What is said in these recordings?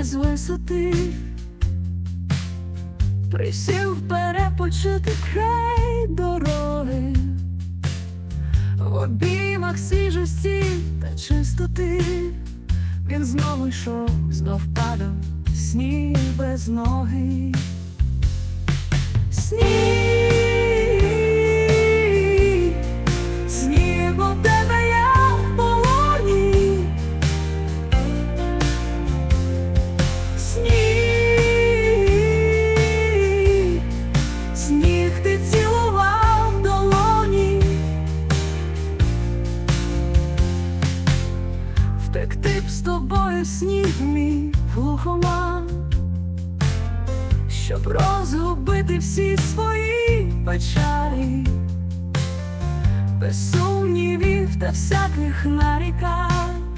із висоти, присів перепочити край дороги, в обіймах свіжості та чистоти. Він знову йшов, знов падав, сніг без ноги. Сніг, Втекти б з тобою сніг мій глухоман, щоб розгубити всі свої печалі, без сумнівів та всяких нарікань,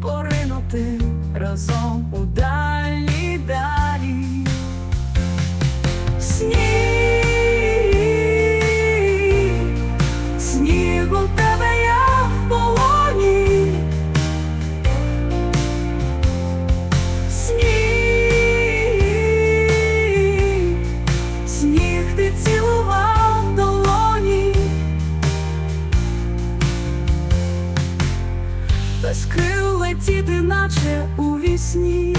поринути разом у далі. Сніг, сніг без крил летіти, наче у вісні,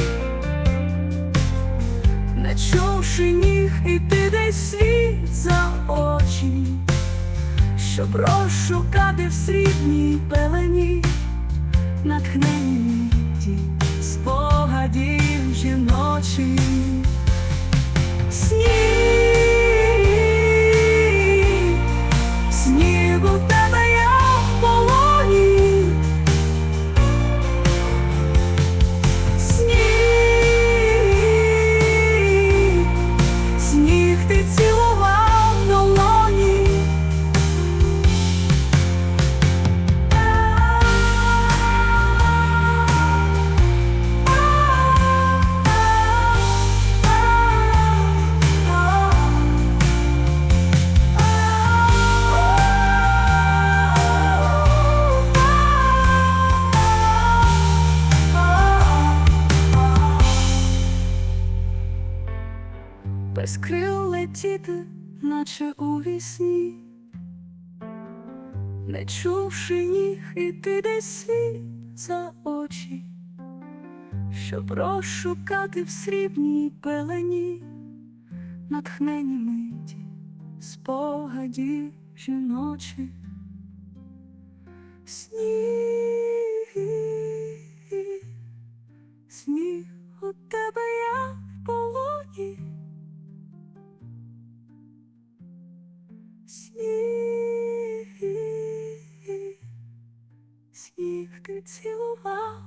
не чувши ніг, іти десь світ за очі, щоб розшукати в срібній пелені натхненні спогадів жіночі. Без крил летіти, наче у вісні, не чувши ніг, іти десь світ за очі, щоб розшукати в срібній пелені натхнені миті, спогадів жіночі. Сніг, Сніг, сніг ти цілував